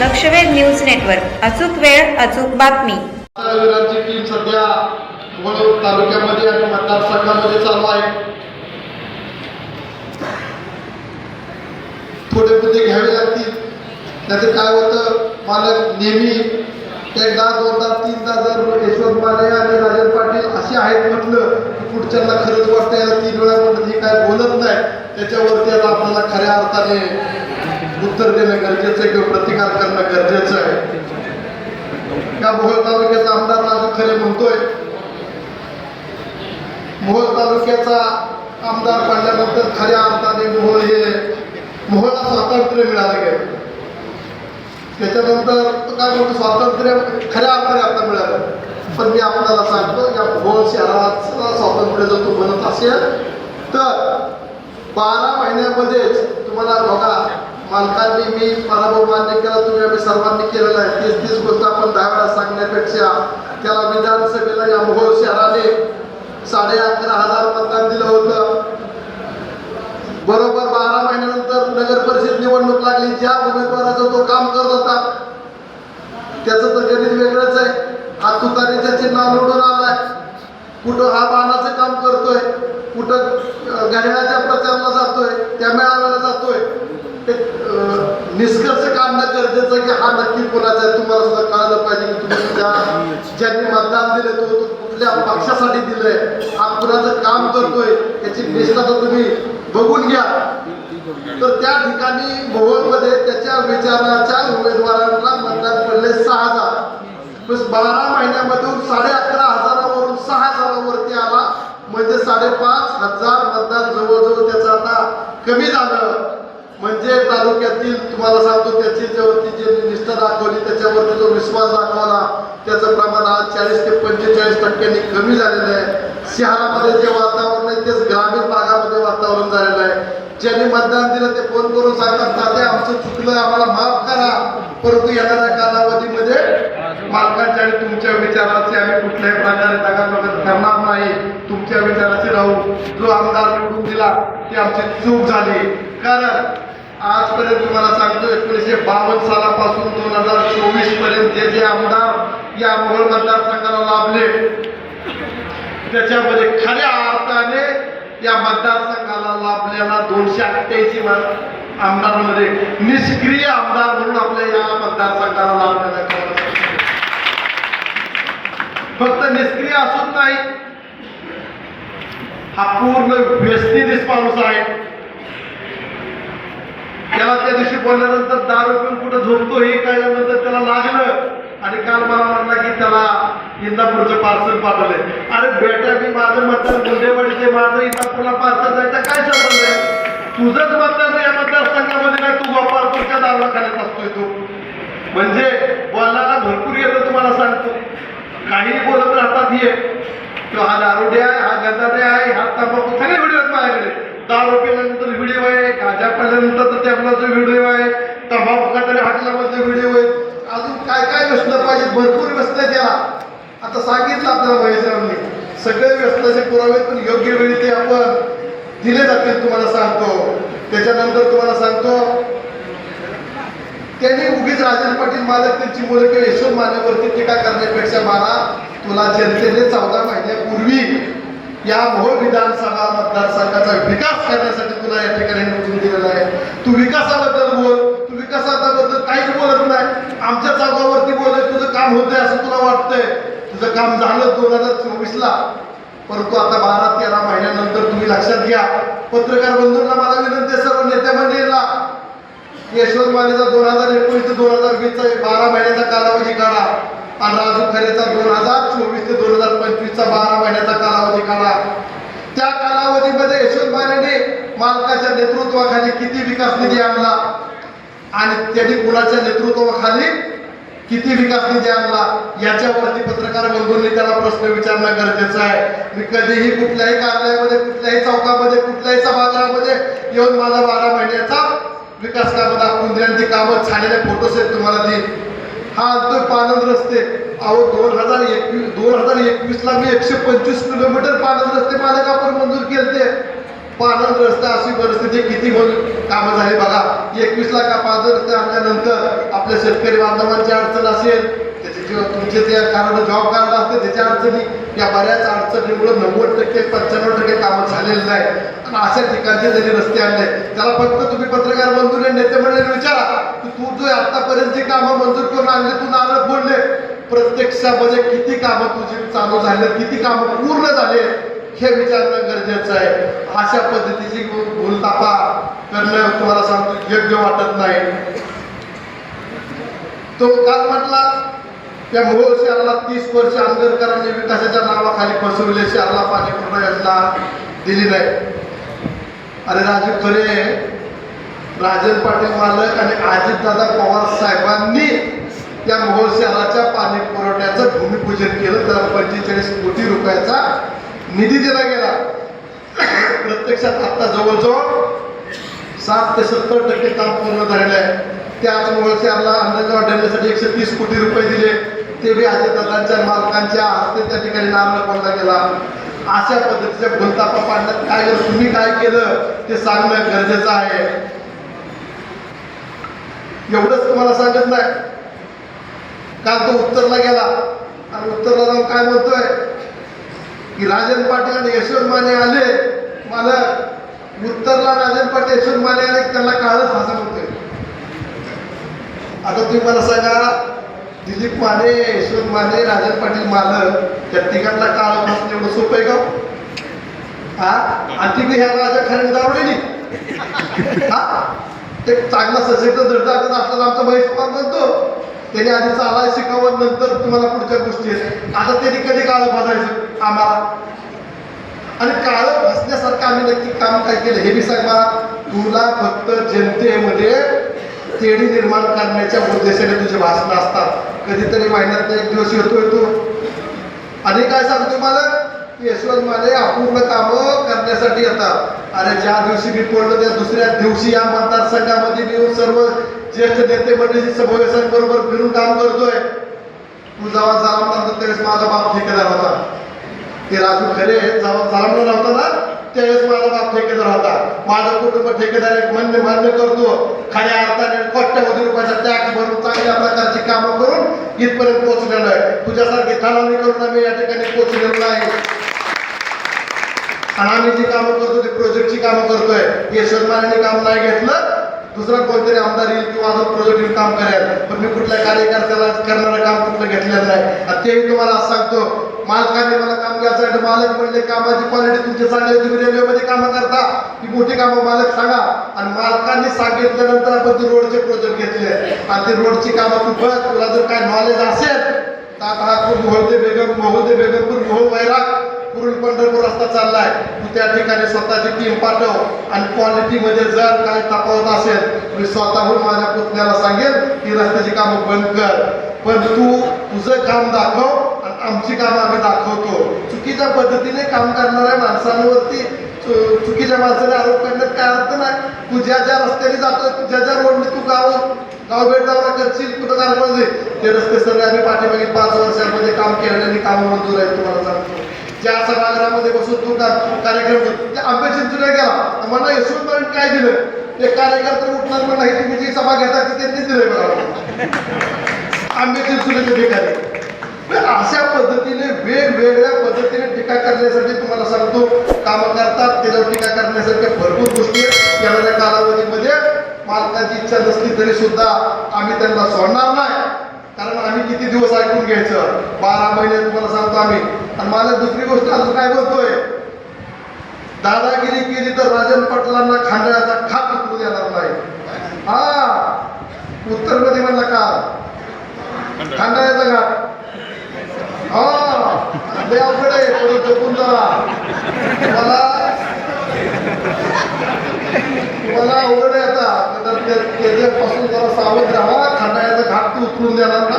लक्षवेध news network. अचूक वेळ अचूक बातमी. सध्या तालुक्यामध्ये आणि मतदारसंघामध्ये चालू आहे. थोडे मुद्दे घ्यावे लागतील. त्याचे काय होतं? मला नेहमी एकदा दोनदा तीनदा जर यशवंत माने आणि राजन पाटील असे आहेत म्हटलं की पुढच्यांना खरंच वाटतं याला तीन वेळा म्हणत ही काय बोलत नाही. त्याच्यावरती आता आपल्याला खऱ्या अर्थाने उत्तर देणं गरजेचं आहे किंवा प्रतिकार करणं गरजेचं आहे? या मोहोळ तालुक्याचा आमदार राजू खरे म्हणतोय? मोहोळ तालुक्याचा आमदार पडल्यानंतर खऱ्या अर्थाने मोहोळ हे मोहोळला स्वातंत्र्य मिळालं गेलं. त्याच्यानंतर काय म्हणतो स्वातंत्र्य खऱ्या अर्थाने आता मिळालं. पण मी आपल्याला सांगतो या मोहोळ शहराचं स्वातंत्र्य जर तू म्हणत असेल तर बारा महिन्यामध्येच तुम्हाला बघा मालकांनी मी पराभव मान्य केला तुम्ही आम्ही सर्वांनी केलेला आहे. तीच तीच गोष्ट आपण दहा वेळा सांगण्यापेक्षा त्याला विधानसभेला या मोहोळ शहराने साडे अकरा हजार मतदान दिलं होतं. बरोबर बारा महिन्यानंतर नगर परिषद निवडणूक लागली. ज्या उमेदवाराचं तो काम करत होता त्याचं तर गणित वेगळंच आहे. हा तुतारीच्या चिन्हा निवडून आलाय. कुठं हा बाणाचं काम करतोय कुठं अं, घड्याळाच्या प्रचारला जातोय त्या मेळाव्याला जातोय ते अं, निष्कर्ष काढणं की हा नक्की कोणाचा आहे तुम्हाला सुद्धा कळालं पाहिजे की तुम्ही त्या ज्यांनी मतदान दिलं तो कुठल्या पक्षासाठी दिलंय हा कुणाचं काम करतोय याची निष्ठा तर तुम्ही बघून घ्या. तर त्या ठिकाणी मोहोळमध्ये त्याच्या विचाराच्या उमेदवारांना मतदान पडले सहा हजार. बारा महिन्यामधून साडे अकरा हजारावरून सहा हजारावरती आला. म्हणजे साडेपाच हजार मतदान जवळजवळ त्याचं आता कमी झालं. म्हणजे तालुक्यातील तुम्हाला सांगतो त्याची ज्यावरती निष्ठा दाखवली त्याच्यावरती जो विश्वास दाखवला त्याचं प्रमाण आज चाळीस ते पंचेचाळीस टक्क्यांनी कमी झालेलं आहे. शहरामध्ये जे वातावरण आहे तेच ग्रामीण भागामध्ये वातावरण झालेलं आहे. ज्यांनी मतदान दिलं ते फोन करून सांगतात तात्या आमचं चुकलं आम्हाला माफ करा. परंतु येणाऱ्या कालावधीमध्ये मालकांच्या आणि तुमच्या विचाराचे आम्ही कुठल्याही प्रकारे दगाफटक करणार नाही. तुमच्या विचाराचे राहू. जो आमदार निवडून दिला ती आमची चूक झाली. कारण आजपर्यंत तुम्हाला सांगतो एकोणीसशे बावन्न सालापासून दोन हजार चोवीसपर्यंत जे जे आमदार या मोहोळ मतदारसंघाला लाभले त्याच्यामध्ये खऱ्या अर्थाने या मतदारसंघाला लाभलेला दोनशे अठ्ठ्याऐंशी आमदारांमध्ये निष्क्रिय आमदार म्हणून आपल्या या मतदारसंघाला लाभलेला आहे. फक्त निष्क्रिय असून नाही हा पूर्ण व्यस्ती माणूस आहे त्याला त्या दिवशी बोलल्यानंतर दारू पण कुठं झोपतो हे कळल्यानंतर त्याला लागलं. आणि काल मला म्हणला की त्याला इंदापूरचं पार्सल पाठवलंय अरे बेटा मी माझं मतदार गुंडेवाडीचे माझं इंदापूरला पार्सल जायचं काय संबंध आहे? तुझंच मतदार या मतदारसंघामध्ये काय तू गोपाळपूरच्या दारवाखान्यात असतोय तू. म्हणजे बोलायला भरपूर येतं तुम्हाला सांगतो. काही बोलत राहतात हे. तो हा दारुडे आहे हा गदाडे आहे हा तंबाखू सगळे व्हिडिओ आहेत माझ्याकडे. दारू पिल्यानंतर व्हिडिओ आहे गाजा पडल्यानंतर तर त्याबलाचा व्हिडिओ आहे तंबाखू खाताना हाटल्यामध्ये व्हिडिओ आहे अजून काय काय व्यसन पाहिजे? भरपूर व्यस्त आहे त्याला. आता सांगितलं आपल्याला महेशरावांनी सगळे व्यसनाचे पुरावे पण योग्य वेळी ते आपण दिले जातील तुम्हाला सांगतो. त्याच्यानंतर तुम्हाला सांगतो त्यांनी उगीच राजन पाटील मालक त्यांची मुलं किंवा यशवंत मानेवरती टीका करण्यापेक्षा मला तुला जनतेने चौदा महिन्यापूर्वी या मोहोळ विधानसभा मतदारसंघाचा विकास करण्यासाठी तुला या ठिकाणी निवडून दिलेला आहे. तू विकासाबद्दल बोल तू विकासाबद्दल काहीच बोलत नाही. आमच्या जागावरती बोलत तुझं काम होतंय असं तुला वाटतंय. तुझं काम झालं दोन हजार चोवीसला. परंतु आता बारा तेरा महिन्यानंतर तुम्ही लक्षात घ्या पत्रकार बंधूंना मला विनंती आहे सर्व नेत्या मंडळीला यशवंत मानेचा दोन हजार एकोणीस ते दोन हजार वीसचा बारा महिन्याचा कालावधी काढा. आणि राजू खरेचा दोन हजार चोवीस ते दोन हजार पंचवीसचा बारा महिन्याचा कालावधी काढा त्या कालावधीमध्ये यशवंत मानेने मालकाच्या नेतृत्वाखाली किती विकास निधी आणला? आणि त्यांनी कुणाच्या नेतृत्वाखाली किती विकास निधी आणला? याच्यावरती पत्रकार बंधूंनी त्याला प्रश्न विचारणं गरजेचं आहे. मी कधीही कुठल्याही कार्यालयामध्ये कुठल्याही चौकामध्ये कुठल्याही सभागृहामध्ये येऊन माझा बारा महिन्याचा विकास कामं दाखवून देईन. ती कामं छानेले फोटोस तुम्हाला ती हा अंतर पानंद रस्ते. अहो दोन हजार एकवीस दोन हजार एकवीसला मी एकशे पंचवीस किलोमीटर पानंद रस्ते मालकापर मंजूर केलते. पानंद रस्ता अशी परिस्थिती किती म्हणून कामं झाली बघा. एकवीसला का पानंद रस्ते आणल्यानंतर आपल्या शेतकरी बांधवांची अडचण असेल किंवा तुमचे ते कारण जॉब कार्ड असते त्याच्या अडचणी या बऱ्याच अडचणीमुळे नव्वद टक्के पंच्याण्णव टक्के कामं झालेलं नाही. आणि अशा ठिकाणचे जरी रस्ते आणले त्याला फक्त तुम्ही पत्रकार बंधूने नेते मंडळी विचारा की तू जो आतापर्यंत जी कामं मंजूर करून आणले तू नारळ बोलले प्रत्यक्षामध्ये किती कामं तुझी चालू झाले किती कामं पूर्ण झाले हे विचारणं गरजेचं आहे. अशा पद्धतीची भूलतापा करणं तुम्हाला सांगतो योग्य वाटत नाही. तो काल म्हटला त्या मोहोळ शहराला तीस वर्ष आंबेडकरांनी विकासाच्या नावाखाली फसवले शहराला पाणी पूर्ण योजना दिली नाही. अरे राजू खरे राजन पाटील मालक आणि अजितदादा पवार साहेबांनी या मोहोळ शहराच्या पाणी पुरवठ्याचं भूमिपूजन केलं. त्याला पंचेचाळीस कोटी रुपयाचा निधी दिला गेला. प्रत्यक्षात आता जवळजवळ सात ते सत्तर टक्के काम पूर्ण झालेलं आहे. त्याच मोहोळ शहराला अंदाज ड्रेनेजसाठी एकशे तीस कोटी रुपये दिले. ते बी अजितदादांच्या मालकांच्या हस्ते त्या ठिकाणी नारळ फोडला गेला. अशा पद्धतीच्या भूलतापा पाडण्यात काय तुम्ही काय केलं? ते सांगणं गरजेचं आहे. एवढंच तुम्हाला सांगत नाही काल तो उत्तरला गेला. आणि उत्तरला जाऊन काय म्हणतोय की राजन पाटील आणि यशवंत माने आले. मला उत्तरला राजन पाटील यशवंत माने आले. की त्यांना काळच हसा म्हणतोय आता तुम्ही मला सांगा दिलीप माने यशवंत माने राजन पाटील मालक त्या तिघांना काळ भाषण एवढं सोपं आहे का? हा? आणि तिकडे ह्या राजा खऱ्याने दावलेली हा? ते चांगला सशक्त दर्जा करत असताना आमचा महेश कुमार म्हणतो त्याने आधी चालायला शिकावं नंतर तुम्हाला पुढच्या गोष्टी आहेत. आता त्यांनी कधी काळ भाजायचं आम्हाला. आणि काळ भासण्यासारखं आम्ही नक्की काम काय केलं? हे बी सांग मला. तुला फक्त जनतेमध्ये तेढी निर्माण करण्याच्या उद्देशाने तुझे भाषण असतात. कधीतरी महिन्यात एक दिवस येतोय तो आणि काय सांगतो मला यशवंत माने अपूर्ण कामं करण्यासाठी येतात. अरे ज्या दिवशी मी पडलो त्या दुसऱ्या दिवशी या मतदारसंघामध्ये मी येऊन सर्व ज्येष्ठ नेते मंडळी समावेशांबरोबर फिरून काम करतोय. तू जेव्हा झाला नंतर त्यावेळेस माझा बाप ठेकेदार होता. ते राजू खरे जेव्हा झाला नव्हता ना? त्यावेळेस माझा बाप ठेकेदार होता. माझं कुटुंब ठेकेदार एक मान्य मान्य करतो. खऱ्या अर्थाने कोट्यावधी रुपयाचा टॅक्स भरून चांगल्या प्रकारची कामं करून इथपर्यंत पोहोचलेलो आहे. तुझ्यासारखी खालावणी करून आम्ही या ठिकाणी पोहोचलेलो नाही. आणि आम्ही जी कामं करतो ते प्रोजेक्टची कामं करतोय. यशवंत मानेने काम नाही घेतलं दुसरा कोणतरी आमदार येईल किंवा अजून प्रोजेक्ट येईल काम करेल. पण मी कुठल्या कार्यकर्त्याला करणारं काम कुठलं घेतलेलं नाही. आणि तेही तुम्हाला सांगतो मालकाने मला काम घ्यायचं मालक म्हणले कामाची क्वालिटी तुमची चांगली तुम्ही रेल्वेमध्ये कामं करता. ती मोठी कामं मालक सांगा. आणि मालकांनी सांगितल्यानंतर आपण ती रोडचे प्रोजेक्ट घेतले. आणि ती रोडची कामं तू बघ तुला जर काय नॉलेज असेल तर आता हा खूप बेगम मोहोळ बेगमपूर मोहोळ वैराग पुरून पंढरपूर रस्ता चाललाय. तू त्या ठिकाणी स्वतःची टीम पाठव. आणि क्वालिटीमध्ये जर काही तफावत असेल मी स्वतःहून माझ्या पुतण्याला सांगेल की रस्त्याची कामं बंद कर. पण तू तुझं काम दाखव आमची कामं आम्ही दाखवतो. चुकीच्या पद्धतीने काम करणाऱ्या माणसांवरती चुकीच्या माणसाने आरोप करण्यात काय अर्थ नाही. तू ज्या ज्या रस्त्याने जातो ज्या ज्या रोडने तू गाव गाव भेट दौरा करशील कुठं कारमध्ये ते रस्ते सगळे आम्ही पाठीमागे पाच वर्षांमध्ये काम केल्याने काम मंजूर आहे तुम्हाला सांगतो. ज्या सभागृहामध्ये बसून तू कार्यक्रम ते आंबे चिंचुल्या गेला मला यशवंत माने काय दिलं? ते कार्यकर्ते उठणार पण नाही तुम्ही जी सभा घेता ती त्यांनी दिलंय मला. आंबे चिंचुल्याच्या ठिकाणी अशा पद्धतीने वेगवेगळ्या पद्धतीने टीका करण्यासाठी तुम्हाला सांगतो कामं करतात त्याच्यावर टीका करण्यासारख्या भरपूर गोष्टी येणाऱ्या कालावधीमध्ये मालकाची इच्छा नसली तरी सुद्धा आम्ही त्यांना सोडणार नाही. कारण आम्ही किती दिवस ऐकून घ्यायचं? बारा महिने तुम्हाला सांगतो आम्ही. आणि मला दुसरी गोष्ट अजून काय बोलतोय? दादागिरी केली तर राजन पाटलांना खांद्याचा खाप उतरू देणार नाही. हा उत्तरमध्ये म्हणला का? खांद्याचा घाट हा लय अवघड आहे परत जपून जरा मला मला अवघड आहे आता. त्याच्यापासून जरा सावध राहा. खांडायचा घाट ते उतरून देणार ना.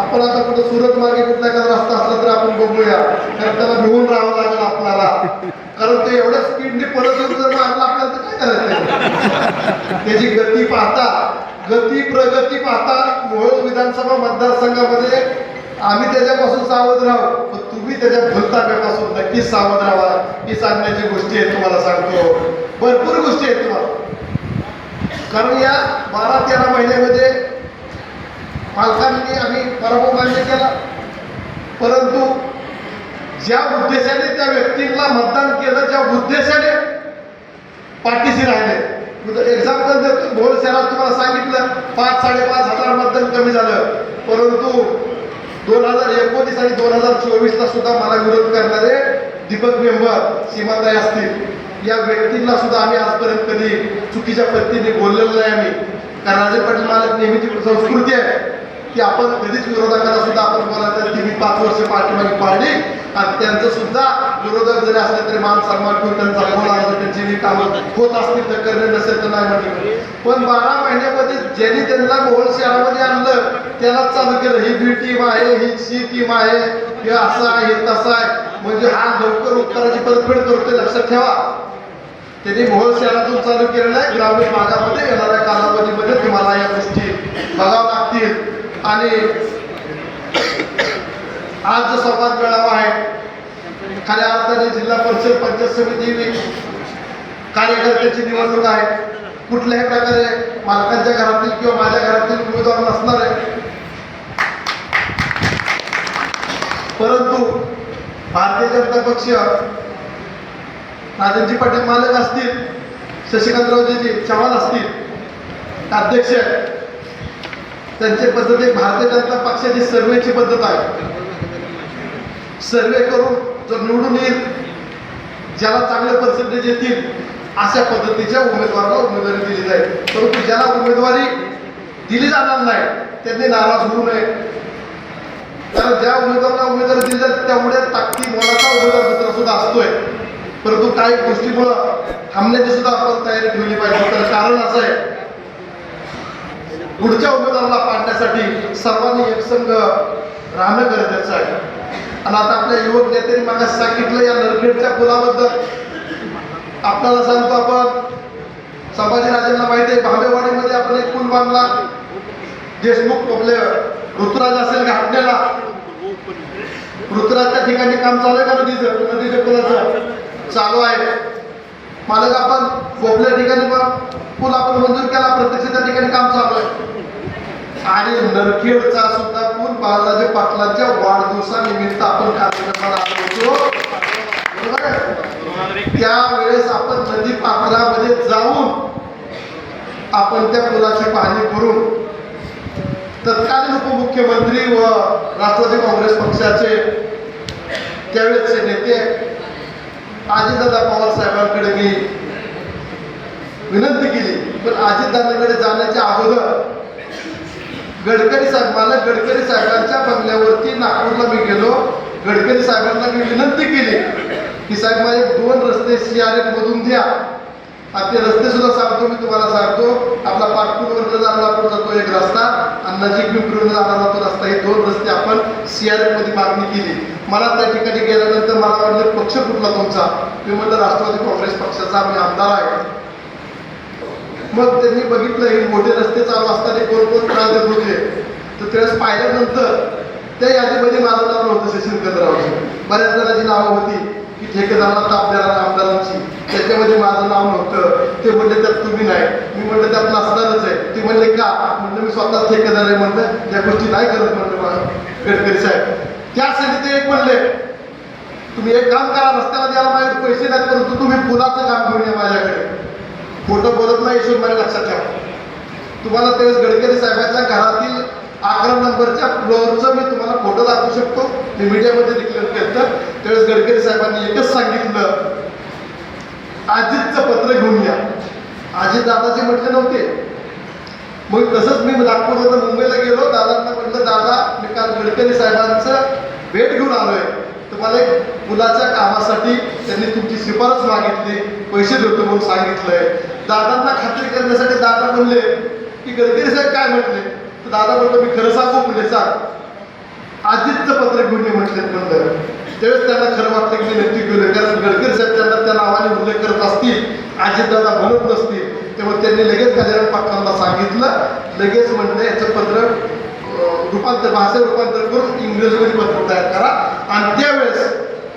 आपण आता कुठं सुरत मार्गे कुठला एखादा रस्ता असला तर आपण बघूया. कारण त्याला भिवून राहावं लागेल आपल्याला. कारण ते एवढ्या स्पीडने परत येऊन जर मारला आपल्याला तर काय करायचं त्याची गती पाहता गती प्रगती पाहता मोहोळ विधानसभा मतदारसंघामध्ये आम्ही त्याच्यापासून सावध राहू. पण तुम्ही त्याच्या भूलताप्यापासून नक्कीच सावध राहा. ही सांगण्याची गोष्टी आहेत तुम्हाला सांगतो. भरपूर गोष्टी आहेत तुम्हाला. कारण या बारा तेरा महिन्यामध्ये पालकांनी आम्ही पराभव मान्य केला. परंतु ज्या उद्देशाने त्या व्यक्तीला मतदान केलं ज्या उद्देशाने पाठीशी राहिले. एक्झाम्पल देतो. भोर शहरात तुम्हाला सांगितलं पाच साडेपाच हजार मतदान कमी झालं. परंतु दोन हजार एकोणीस आणि दोन हजार चोवीसला सुद्धा मला विरोध करणारे दीपक मेंबर सीमाताई असतील. या व्यक्तींना सुद्धा आम्ही आजपर्यंत कधी चुकीच्या पद्धतीने बोललेलो नाही आम्ही. कारण राजे पाटील महाराज नेहमीची संस्कृती आहे की आपण कधीच विरोधकांना सुद्धा आपण बोलायचं की मी पाच वर्ष पाठीमागे पाडली आणि त्यांचं सुद्धा विरोधक जरी असले तरी मान सन्मान ठेवून त्यांचा बोला असं त्यांची जी कामं होत असतील तर करणे नसेल तर नाही म्हटलं पण बारा महिन्यामध्ये ज्यांनी त्यांना मोहोळ शहरामध्ये आणलं त्यालाच चालू केलं. ही बी टीम आहे ही सी टीम आहे हे असं आहे हे तसं आहे. म्हणजे हा लवकर उत्तराची परतफेड करतोय लक्षात ठेवा. त्यांनी मोहोळ शहरातून चालू केलेलं आहे. ग्रामीण भागामध्ये येणाऱ्या कालावधीमध्ये तुम्हाला या गोष्टी बघाव्या लागतील. आणि आज जो संवाद मेळावा आहे खऱ्या अर्थाने जिल्हा परिषद पंचायत समिती कार्यकर्त्याची निवडणूक आहे. कुठल्याही प्रकारे मालकांच्या घरातील किंवा माझ्या घरातील उमेदवार नसणार आहे. परंतु भारतीय जनता पक्ष राजनजी पाटील मालक असतील शशिकांतरावजीजी चव्हाण असतील अध्यक्ष त्यांची पद्धत एक भारतीय जनता पक्षाची सर्वेची पद्धत आहे. सर्वे करून जर निवडून येईल ज्याला चांगले पर्सेंटेज येतील अशा पद्धतीच्या उमेदवाराला उमेदवारी दिली जाईल. परंतु ज्याला उमेदवारी दिली जाणार नाही त्यांनी नाराज होऊ नये. कारण ज्या उमेदवाराला उमेदवारी दिली जाते त्यामुळे ताकदी मोलाचा उमेदवार मित्र सुद्धा असतोय. परंतु काही गोष्टीमुळं थांबण्याची सुद्धा आपण तयारी ठेवली पाहिजे. तर कारण असं आहे पुढच्या उमेदवाराला पाडण्यासाठी सर्वांनी एकसंघ राहणं गरजेचं आहे. आणि आता आपल्या युवक नेत्यांनी मला सांगितलं या नरखेडच्या पुलाबद्दल. आपल्याला सांगतो आपण संभाजीराजांना माहिती आहे भावेवाडीमध्ये आपण एक पूल बांधला. देशमुख आपले ऋतुराज असेल घाटण्याला ऋतुराजच्या ठिकाणी काम चालू आहे का नदीचं? नदीच्या पुलाचं? चालू आहे. मालक आपण कोपल्या ठिकाणी पण पूल आपण मंजूर केला प्रत्यक्ष त्या ठिकाणी काम चालू आहे. आणि नरखेडचा सुद्धा बालाजी पाटलांच्या वाढदिवसानिमित्त आपण कार्यक्रमाला आलो होतो बरोबर आहे? त्यावेळेस आपण नदी पात्रामध्ये जाऊन आपण त्या पुलाची पाहणी करून तत्कालीन उपमुख्यमंत्री व राष्ट्रवादी काँग्रेस पक्षाचे त्यावेळेसचे नेते अजितदादा पवार साहेबांकडे मी विनंती केली पण अजितदादांकडे जाण्याच्या अगोदर गडकरी साहेब मला गडकरी साहेबांच्या बंगल्यावरती नागपूरला मी गेलो. गडकरी साहेबांना मी विनंती केली की साहेब मला एक दोन रस्ते सी आर एफ मधून द्या. आणि ते रस्ते सुद्धा सांगतो मी तुम्हाला सांगतो. आपला पाटपूरवरनं जाणारा जातो एक रस्ता. आणि नजीक पिंपरीवरून जाणारा जातो रस्ता. हे दोन रस्ते आपण सी आर एफमध्ये मागणी केली. मला त्या ठिकाणी गेल्यानंतर मला वाटलं पक्ष कुठला तुमचा? मी म्हटलं राष्ट्रवादी काँग्रेस पक्षाचा आम्ही आमदार आहे. मग त्यांनी बघितलं हे मोठे रस्ते चालू असताना कोण कोण त्रास देत होते तर त्यावेळेस पाहिल्यानंतर त्या यादीमध्ये माझं नाव नव्हतं शशिंद्ररावचं बऱ्याच जणांची नावं होती की ठेकेदाराला ताप आमदारांची. त्याच्यामध्ये माझं नाव नव्हतं. ते म्हणले त्यात तुम्ही नाही. मी म्हणलं त्यात नसणारच आहे. ते म्हणले का? म्हणलं मी स्वतः ठेकेदार आहे. म्हणलं या गोष्टी नाही करत. म्हणलं मला गडकरी साहेब. त्यासाठी ते एक म्हणले तुम्ही एक काम करा रस्त्याला द्यायला माझे पैसे नाहीत परंतु तुम्ही पुलाचं काम घेऊन या माझ्याकडे. खोटं बोलत नाही हिशोब मला लक्षात ठेवा. तुम्हाला त्यावेळेस गडकरी साहेबांच्या घरातील अकरा नंबरच्या फ्लोअरचं मी तुम्हाला फोटो दाखवू शकतो. मी मीडियामध्ये डिक्लेअर केलं त्यावेळेस गडकरी साहेबांनी एकच सांगितलं अजितचं पत्र घेऊन या. अजित दादाचे म्हटले नव्हते. मग तसंच मी नागपूरवरून मुंबईला गेलो. दादांना म्हटलं दादा मी काल गडकरी साहेबांचं भेट घेऊन आलोय. तर मला एक पुलाच्या कामासाठी त्यांनी तुमची शिफारस मागितली पैसे देतो म्हणून सांगितलंय. दादांना खात्री करण्यासाठी दादा म्हणले की गडकरी साहेब काय म्हटले? तर दादा म्हणतो मी खरं सांगू म्हणले सांग अजितचं पत्र घेऊन ये म्हटले म्हणलं. त्यावेळेस त्यांना खरं वाटलं की नक्की घेऊन कारण गडकरी साहेब त्यांना त्या नावाने उल्लेख करत असतील अजितदादा म्हणत नसतील. तेव्हा त्यांनी लगेच गजानन पाटलांना सांगितलं. लगेच म्हणलं याचं पत्र रूपांतर भाषेत रूपांतर करून इंग्रजीमध्ये पत्र तयार करा. आणि त्यावेळेस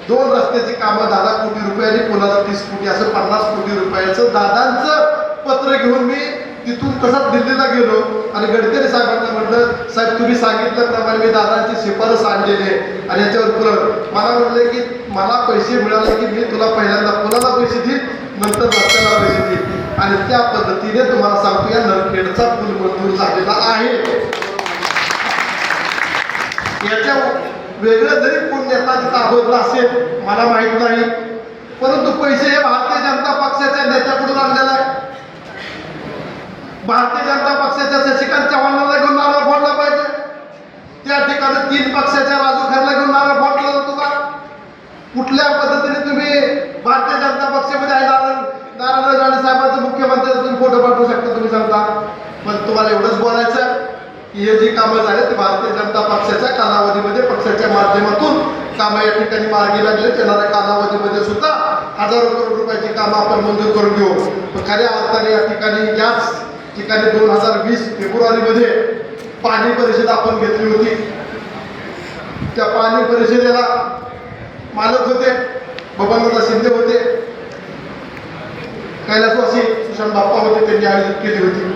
दोन रस्त्याची कामं दहा कोटी रुपये आणि कोणाचं तीस कोटी असं पन्नास कोटी रुपयाचं दादांचं पत्र घेऊन मी तिथून तसाच दिल्लीला गेलो. आणि गडकरी साहेबांना म्हटलं साहेब तुम्ही सांगितल्याप्रमाणे मी दादांची शिफारस आणलेली आहे. आणि याच्यावर पुरत मला म्हटलं की मला पैसे मिळाले की मी तुला पहिल्यांदा कोणाला पैसे देईल नंतर रस्त्याला पैसे देईन. आणि त्या पद्धतीने तुम्हाला सांगतो या नरखेडचा पूल मंजूर झालेला आहे. याच्या वेगळं जरी कोण नेता तिथं असेल मला माहीत नाही. परंतु पैसे हे भारतीय जनता पक्षाच्या नेत्याकडून आणलेलं आहे. भारतीय जनता पक्षाच्या शशिकांत चव्हाणाला घेऊन नारळ फोडला पाहिजे. त्या ठिकाणी तीन पक्षाच्या राजू खरला घेऊन नारळ फोडला जातो का? कुठल्या पद्धतीने तुम्ही भारतीय जनता पक्षामध्ये आहे? नारायण नारायण राणे साहेबांचं मुख्यमंत्री तुम्ही फोटो पाठवू शकता तुम्ही सांगता. पण तुम्हाला एवढंच बोलायचं की हे जी कामं झाले ते भारतीय जनता पक्षाच्या कालावधीमध्ये पक्षाच्या माध्यमातून कामं या ठिकाणी मार्गी लागले. येणाऱ्या कालावधीमध्ये सुद्धा हजारो करोड रुपयाची कामं आपण मंजूर करून घेऊ. खऱ्या अर्थाने या ठिकाणी याच ठिकाणी दोन हजार वीस फेब्रुवारीमध्ये पाणी परिषद आपण घेतली होती. त्या पाणी परिषदेला मालक होते बबनदादा शिंदे होते. कैलासवासी सुशांत बाप्पा होते त्यांनी आयोजित केली होती.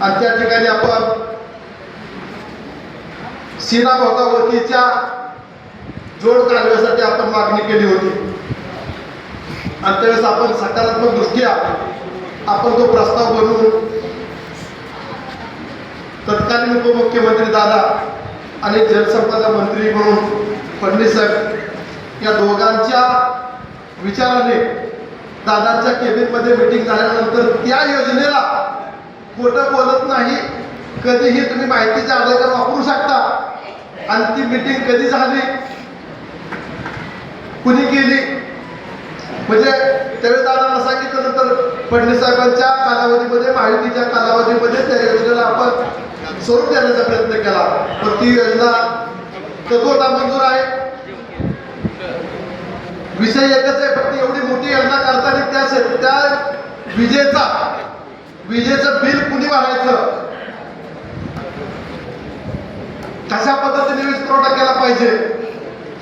आणि त्या ठिकाणी आपण सीना भोगावतीच्या जोड कालव्यासाठी आपण मागणी केली होती. आणि त्यावेळेस आपण सकारात्मक दृष्ट्या आपण तो प्रस्ताव बनवून तत्कालीन उपमुख्यमंत्री दादा आणि जलसंपदा मंत्री म्हणून फडणवीस साहेब या दोघांच्या विचाराने दादांच्या केबिनमध्ये मिटिंग झाल्यानंतर त्या योजनेला खोटं बोलत नाही. कधीही तुम्ही माहितीचे अर्ज वापरू शकता. आणि ती मिटिंग कधी झाली? कुणी केली? म्हणजे त्यावेळेस दादांना सांगितलं नंतर फडणवीस साहेबांच्या कालावधीमध्ये माहितीच्या कालावधीमध्ये त्या योजनेला आपण स्वरूप देण्याचा प्रयत्न केला. पण ती योजना तत्वता मंजूर आहे. विषय एकच आहे फक्त एवढी मोठी योजना करताना त्या त्या विजेचा विजेचं बिल कुणी भरायचं? कशा पद्धतीने वीज पुरवठा केला पाहिजे?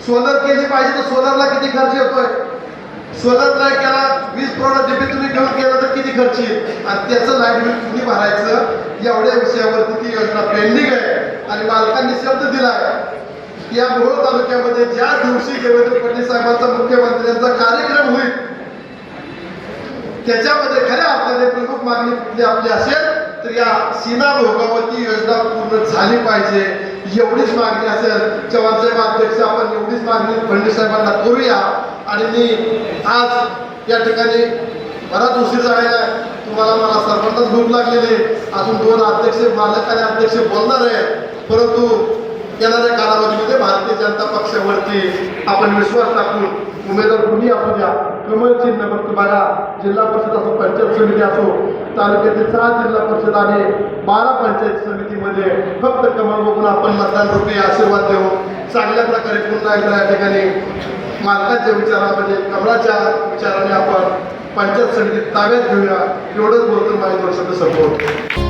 सोलर केली पाहिजे तर सोलरला किती खर्च येतोय? सोलर नाही केला वीज पुरवठा डीपी तुम्ही घेऊन केला तर किती खर्च येईल? आणि त्याचं लाइट बिल किती भरायचं? एवढ्या विषयावरती ती योजना पेंडिंग आहे आणि मालकांनी शब्द दिला या मोहोळ तालुक्यामध्ये ज्या दिवशी देवेंद्र फडणवीस साहेबांचा मुख्यमंत्र्यांचा कार्यक्रम होईल त्याच्यामध्ये खऱ्या अर्थाने प्रमुख मागणी कुठली आपली असेल तर या सीना भोगावती योजना पूर्ण झाली पाहिजे. एवढीच मागणी असेल चव्हाण साहेब अध्यक्ष आपण एवढीच मागणी फडणवीस साहेबांना करूया. आणि मी आज या ठिकाणी बराच उशीर झालेला आहे. तुम्हाला मला सर्वांनाच भूक लागलेली आहे. अजून दोन अध्यक्ष मालक आणि अध्यक्ष बोलणार आहे परंतु येणाऱ्या कालावधीमध्ये भारतीय जनता पक्षावरती आपण विश्वास टाकून उमेदवार कुणी असू द्या कमळ चिन्ह फक्त बघा जिल्हा परिषद असो पंचायत समिती असो तालुक्यातील सहा जिल्हा परिषद आणि बारा पंचायत समितीमध्ये फक्त कमळ बघून आपण मतदान रुपये आशीर्वाद देऊ. चांगल्या प्रकारे पुन्हा एकदा या ठिकाणी मालकाच्या विचारामध्ये कमळाच्या विचाराने आपण पंचायत समितीत ताब्यात घेऊया. एवढंच बोलतो माझे दोन शब्द संपवतो.